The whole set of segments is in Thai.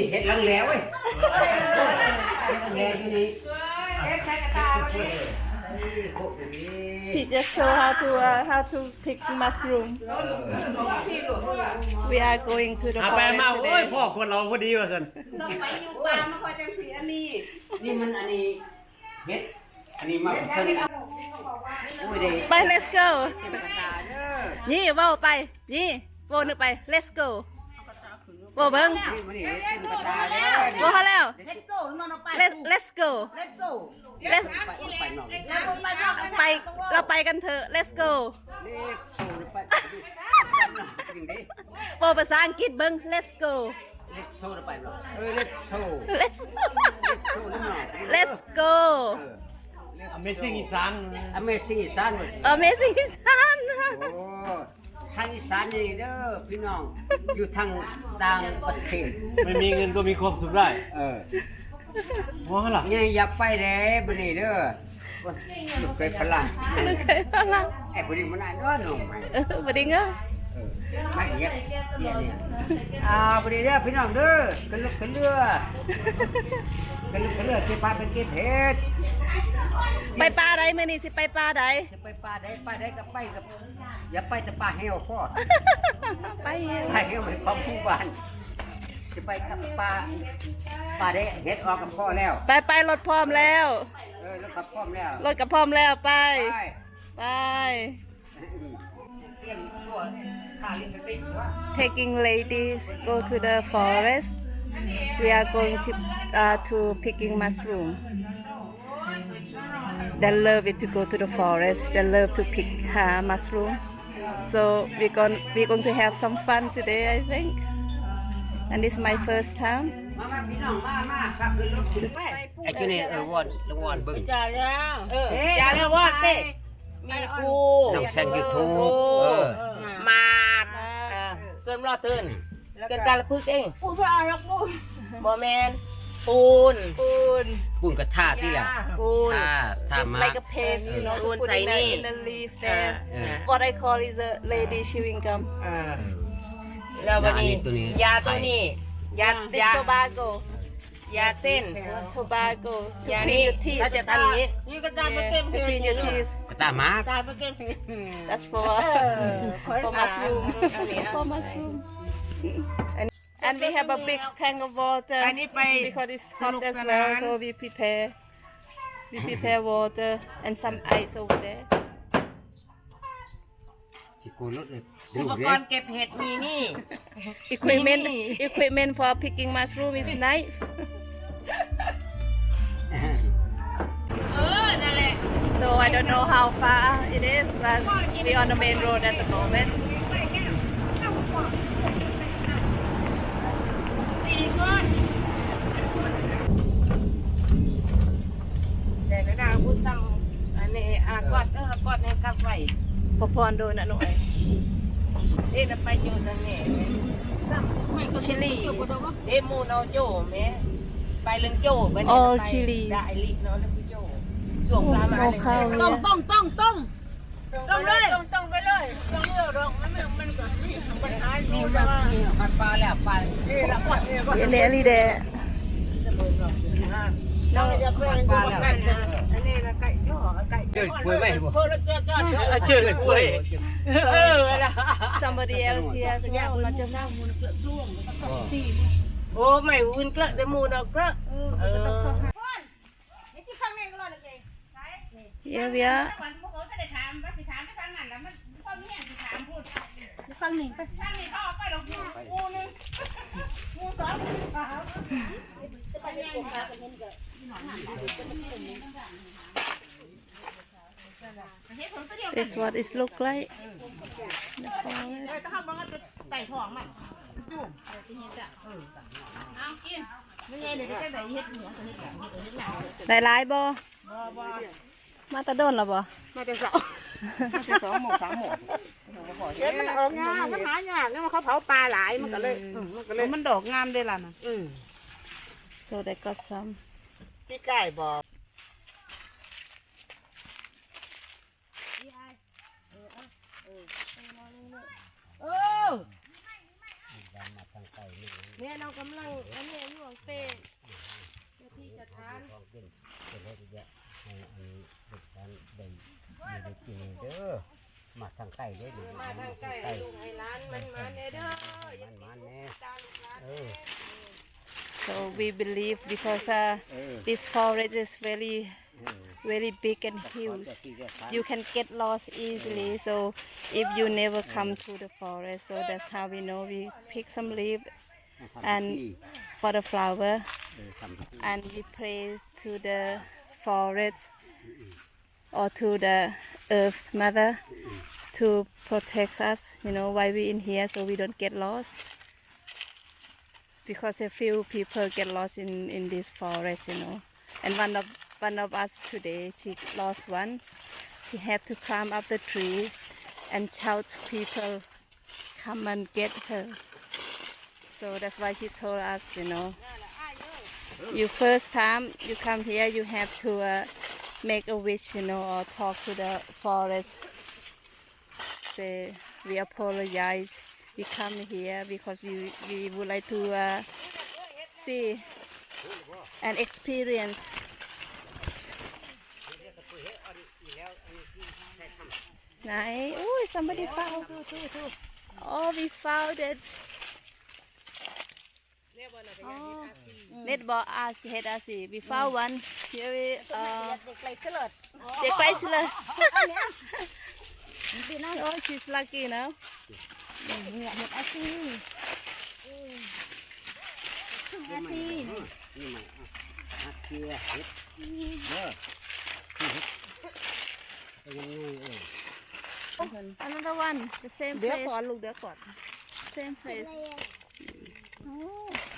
นี่เห็ดลังแล้วเว้ยลังแล้วที่นี่ He just show how to uh, how to pick mushroom. We are going to the อาไปมา forest มาโอ้ย today. พ่อคนเราพอดีว่าสันต้องไปอยู่ป่ามาคอยจังสีอันนี้นี่มันอันนี้เห็ดอันนี้มาเพิ่งโอ้ยเด้ไป let's go เก็บกระตาเด้อ ยี่เว้าไป ยี่โวนึกไป let's go โวเบิ้งนี่มันนี่เก็บกระตาเด้อโวเขาแล้วเล็ดโก้นอนเอาไป let's let's go เล็ดโก้ let's ไปไปหน่อยแล้วผมไปนอกไปเราไปกันเถอะ let's go นี่โซ่ไปดึงดิโวภาษาอังกฤษเบิ้ง let's go เล็กโซ่ไปหน่อยเออเล็กโซ่ let's โซ่นิดหน่อย let's go อเมซิ่งอีสานอเมซิ่งอีสานเว้ย amazing อีสานโอ้ทางอีสานนี่เด้อพี่น้อง อยู่ทางต่างประเทศ ไม่มีเงินก็มีความสุขได้เออว่าล่ะยังอยากไปเด้บัดนี้เด้อว่าลูกเคยฝรั่งนึกเคยฟังละไอ้คนนี้มันอ่านว่าหนุ่มไหมเออบ่ ได้เงาเออไม่เยอะเยอะเนี่ยอ่าบัดนี้เด้อพี่น้องเด้อขึ้นรถขึ้นเรือขึ้นรถขึ้นเรือสิพาไปเก็บเห็ดไปปลาใดมื้อนี้สิไปปลาใดจะไปป่าใดป่าใดก็ไปกับอย่าไปแต่ป่าเหี่ยวพอไปเร็วป่าเหี่ยวมันของผู้บ้านจะไปกับป่าป่าได้เห็ดออกกับพ่อแล้ว ไปไปรถพร้อมแล้วเออแล้วกับพ่อมแล้วรถกับพร้อมแล้วไป ไปไปเตรียมตัว ค่าลิปสติกว่า taking ladies go to the forest we are going to uh, to picking mushroom they love it to go to the forest they love to pick uh, mushroom so we're going we're going to have some fun today I think and this is my first time มามาพี่น้องมามาครับขึ้นรถขึ้นไปไอ้เจ้านี่เออวอนละวอนเบิ่ง จ่ายแล้ว เอออย่าเรียกว่าเต้มีครู น้องแซงยูทูบเออ มากเออเกินรอตื่นเกินการละพึกษ์เองปูพระอารักปูบอแมนปูนปูนปุ่นกระทาที่ละปูน ท่าท่า it's มา like a paste you know to ปูน put ใส่ in the, นี่ in the leaf there เออ what I call is a lady chewing gum เออแล้ววันนี้ตัวนี้ยาตัวนี้ยา this ยา tobacco ยาเส้น tobacco to ยา clean นี้ your teeth เราจะทำอย่างนี้ นี่ก็จ่ายไปเต็ม to clean your teeth กระตามา จ่ายไปเต็ม that's for for mushroom for mushroom and we have a big tank of water อันนี้ไป because it's ส hot นุก as ส well นาน so we prepare we prepare water and some ice over there ที่กูรถเลยดึ อุ ง ป เด้ กรณ์เก็บเห็ดมีนี่ equipment Mini. equipment for picking mushroom is knife So I don't know how far it is but we on the main road at the moment ตีก้อนแต่ก็ได้พูดซ้ำอันนี้อากอดเออกอดให้กลับไว้พอพรโดนนะหน่อยเอ๊ะจะไปอยู่ทางไหนซ้ำไม่ก็ชิลีเอ๊ะมูนเอาโจแม่ไปเรื่องโจไปไหน All ไป chilies ได้ลิเนาะแล้วพี่โจ ช่วงปลามาโอ้เลยข้าวต้องต้องต้องต้องต้องเลยต้องต้องไปเลยต้องเลือกต้องมันมันก็มีปัญหาอยู่นี่แต่มันว่านี่มันปลาแล้วปลาเอ๊ะละก่อนเอ๊ะก่อนเยนเนอรี่เดะเราจะเป็นปลาแล้วอันนี้ละไก่จ่อไก่เกิดป่วยไหมบ่เพื่อจะจะจะเชื่อกันป่วยเออละ somebody else here as well not just us โอ้ไม่วุ่นเกลอะแต่มูนเอาเกลอะเออ ที่ข้างในก็รอดเลย here we are วันพวก เขาจะได้ถามว่าสิถามไปทางนั้นแล้วมันข้อนี้สิถามพูดฟังหนึ่งไปทางนี้เขาออกไปดอกมูมูหนึ่งมูสองมูสามจะไปยังไงครับ this what it look like เออถ้าเขาบอกว่าจะไต่ท้องมันจุ่มเอากินไม่ไงเดี๋ยวจะได้เฮ็ดเหนือสนิทแบบนี้เออเฮ็ดหนังได้หลายบ่ มาตะโดนแล้วบ่มาแต่สองมาแต่สองหมกสามหมกเห็นมันออกงามมันหายากเนี่ยมันเขาเผาปลาหลายมันก็เลยมันก็เลยมันดอกงามได้ล่ะนะอืม so they got some พี่ไก่บอกเออแม่เรากำลังอันนี้อยู่ของเต้เจ้าที่จะทานเป็นเป็น ให้เยอะให้อันนี้เป็นการได้ได้กินเด้อมาทางใกล้เด้อ มาทางใกล้ให้ลูกให้ร้านมันมาแน่เด้ออย่า มันมันแน่ ตาลูกหลาน เออ So we believe because uh, เออ this forest is very เออ very big and ขอ huge. จะที่จะทาน You can get lost easily. So if you never come to the forest, so that's how we know we pick some leaf ทำ and ที่ for the flower เออทำที่ and we pray to the forest or to the earth mother to protect us. You know why we in here so we don't get lost? Because a few people get lost in in this forest you know. And one of one of us today she lost once. She had to climb up the tree and shout to people come and get her. So that's why she told us you know you first time you come here you have to uh, make a wish you know or talk to the forest say we apologize we come here because we, we would like to uh, see and experience Nice. Oh, somebody found. Oh, we found it. เน็ตบอกอาสิเฮ็ดอาสิ we found one here we uh เด็กไกลเสลิดเด็กไกลสิเลย oh she's lucky now เนี่ยเห็ดอา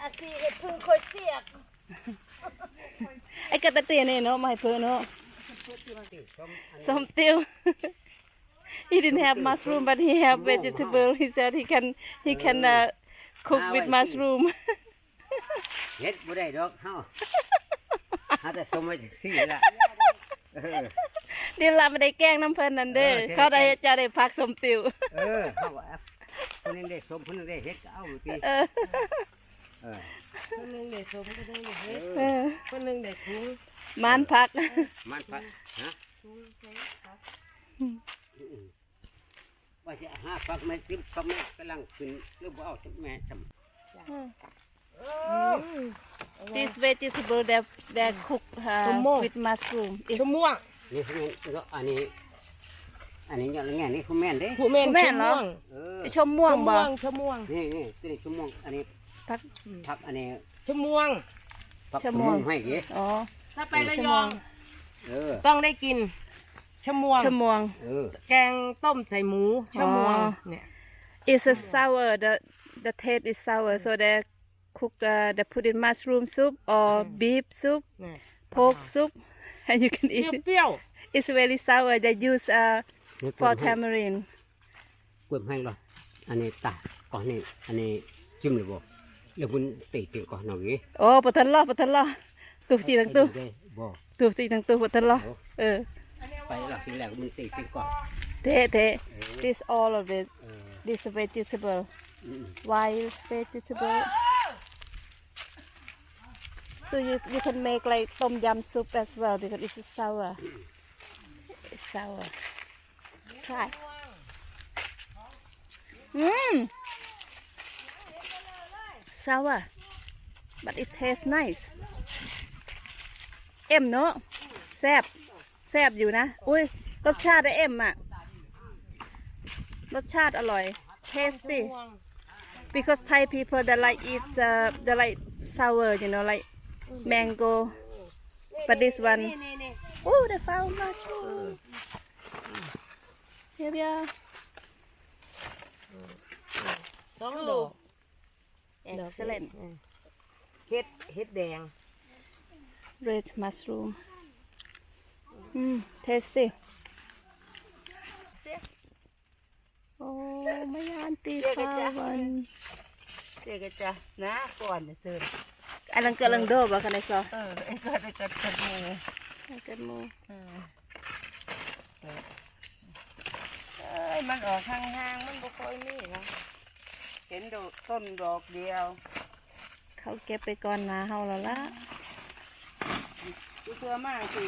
อาซีเห็ดพึ่งคอยเสียกไอ้กระตะเตียนี่เนาะมาให้เพิ่นเนาะ some still he didn't have mushroom but he have vegetable he said he can he can uh, cook with mushroom เฮ็ดบ่ได้ดอกเฮาหาแต่สมไว้ซี่ละเออเดี๋ยวเราไม่ได้แกล้งน้ำเพิ่นนั่นเด้อเขาได้จะได้พักสมติว เออเฮาว่าคนนึงได้สมคนนึงได้เฮ็ดก็เอาติเออเออ คนหนึ่งเด็กสมคนหนึ่งเด็กเฮ็ดเออคนหนึ่งเด็กคุ้งมานพัก มันพัดฮะว่าจะหาฟักไม่ติบฟักไม่กำลังขึ้นหรือบ่เอาจักแม่จำ this vegetable that that cook uh, with mushroom is ชมม่วงนี่คือก็อันนี้ อันนี้อย่างงี้นี่คือแม่นเด้ผู้แม่นผู้แม่นเหรอเออชมม่วงบ่ชมม่วงนี่นี่ตัวนี้ชั่วโมงอันนี้ พัก พักอันนี้ชมม่วงพักชั่วโมง ให้กี่อ๋อ ถ้าไประยองเออต้องได้กินชมม่วงชมม่วงเออ แกงต้มใส่หมูชมม่วงอ๋อ เนี่ย It's a sour. The the taste is sour, so they cook. Uh, they put in mushroom soup or beef soup, เนี่ย pork soup, and you can เปรี้ยว eat it. เปรี้ยว It's very sour. They use uh นี่กล้ for วยให้ tamarind. กล้วยให้หรออันนี้ตาก่อนนี่อันนี้จิ้ม เลยบ่เดี๋ยวคุณตีตีก่อนหน่อย Oh, patan lo, patan lo. Tu ti tang tu, ได้บ่ tu ti tang tu patan lo. Uh, ไปหลักสิ่งแรกมันตีตีก่อน te te. This all of it. เออ This vegetable, อืม wild vegetable. So you you can make like tom yum soup as well because it's sour. It's sour. Try. Mmm. Sour. But it tastes nice. เอ็มเนอะแซบแซบอยู่นะ อุ้ยรสชาติได้เอ็มอะรสชาติอร่อย tasty because Thai people they like eat uh, they like sour you know like mango but this one oh they found mushroom here we are สอง Two ดอก excellent อืมเฮ็ดเฮ็ดแดง red mushroom อืม tasty โอ้ไม่ยานตีเรียกกันฟ้าจ้ะวันเด็กก็จะนะก่อนจะเตือนอันนั้นกำลังโดบอะกันไอซอเออไอ้ก็ไอ้ก็จะมูกันโมอืมเอ้ยมันออกห่างๆมันบ่ค่อยมีนะ เห็นดอกต้นดอกเดียว เขาเก็บไปก่อนนะเฮาแล้วละดูเพื่อมากสิ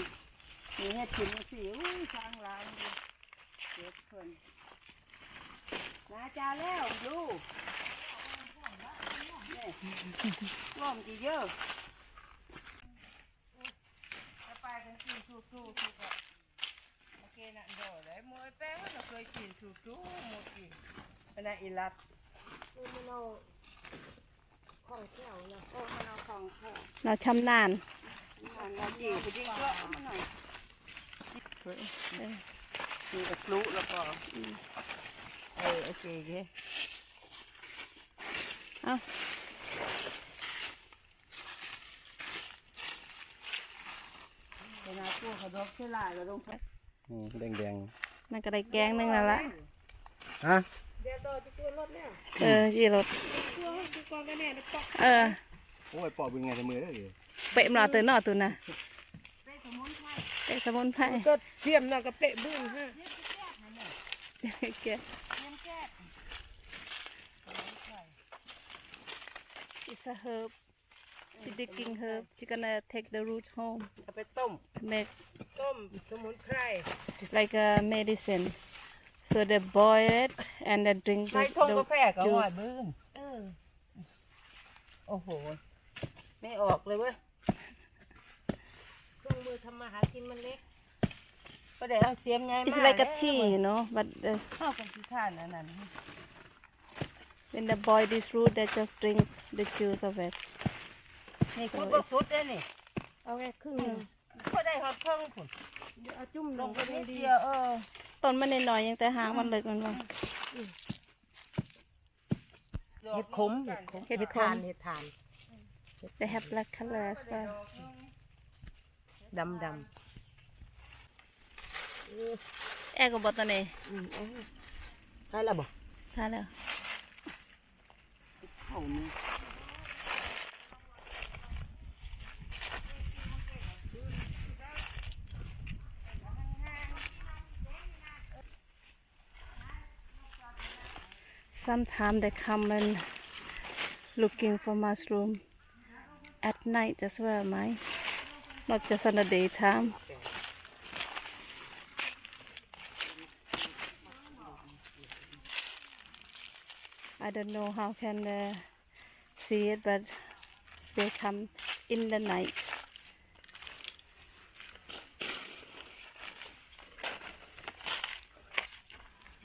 มีเฮ็ดกินสิอุ้ยช้างหลายดิเก็บเพิ่นนาจาแล้วดูนี่ร่วมกี่เยอะไปกันกินสู้ๆสู้กันโอเคนะโดดเลยมวยแป้งเราเคยกินสู้ๆหมดกินเป็นไงอีลัก มันเอาของแก้วนะโอ้มันเอาของแก้วเราชำนาญมันเอาจีบไปยิงก็มันหน่อยมีกระปลุแล้วก็เออโอเคโอเคเอาเวลาพวกเขาดอกเท่าไรก็ต้องแดงแดงนั่นก็ได้แกงหนึงแล้วละฮะ เออยี่รถเออโอ้ยปอบเป็นไงในมือได้เลยเปะมาตัวหนอตัวน่ะเปะสมุนไพรก็เทียมน่ะก็เปะบึ้งฮะแก It's a herb. She digging herb. She gonna take the root home. เอาไปต้ม Make ต้มสมุนไพร it's like a medicine. So they boil it and then drink ใช้ the, ทงกาแฟ the ก็หอย juice. บึ้งเออโอ้โห ไม่ออกเลยเว้ยเครื่องมือทำมาหากินมันเล็กก็ได้เอาเสียมไง It's มา like a แล้ว tea, you know. But there's, เข้ากันที่ท่านอันนั้น when they boil this root, they just drink the juice of it. นี่คุณก็สุดเลยนี่เอาแค่ครึ่งหนึ่งก็ได้หอดเครื่องผุนเอาจุ่มลลงงไปไปนิดดีเดียวเออ ต้นมันนิดหน่อยยังแต่หางมันเล็กมันว่าเห็ดขมเห็ดขมเห็ดทาน They have black color as well. ดำดแอร์ก็บอกตัวนี้ำใช่แล้วบ่ทานแล้ว Sometimes they come and looking for mushroom at night as well, my not just on the daytime. I don't know how can they see it, but they come in the night.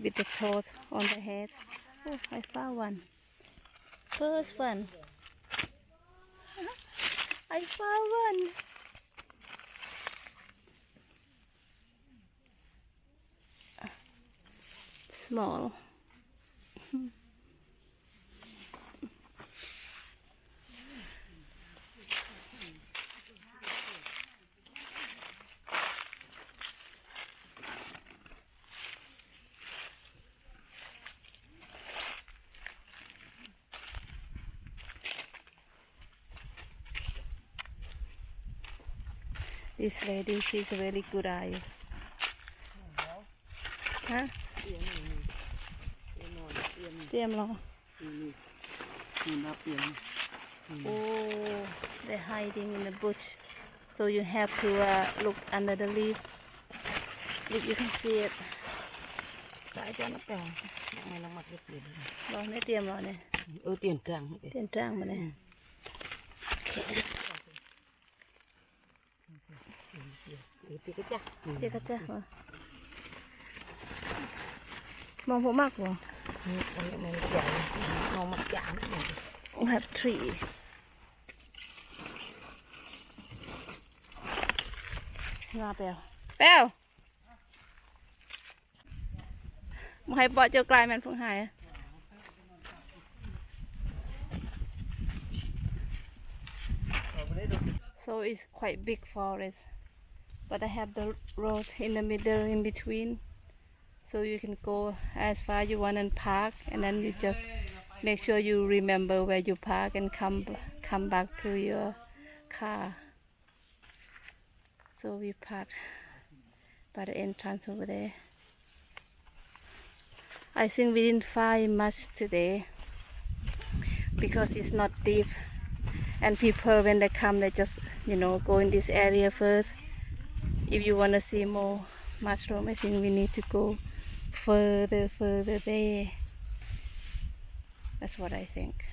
With the toes on the head. Oh, I found one. First one. I found one. Small. This lady, she's a very good eye. Huh? เตรียมเหรอนี่มาเปลี่ยน Oh, they're hiding in the bush. So you have to uh, look under the leaf. If you can see it. สายจานแปลงไม่ต้องมาเก็บเลยลองไม่เตรียมเหรอเนี่ยเออเตรียมกลางเตรียมจ้างมาเนี่ย ปีกระจ้าเดี๋ยวก็จะว่ามองผมมากกว่าอันนี้มันใหญ่มองมันใหญ่แฮปทรี ra bèo bèo mà hay bỏ cho lại mình phương hải so it's quite big forest But I have the road in the middle in between. So you can go as far you want and park and then you just make sure you remember where you park and come come back to your car. So we park by the entrance over there. I think we didn't find much today because it's not deep and people when they come they just you know go in this area first if you want to see more mushroom i think we need to go further further there. That's what i think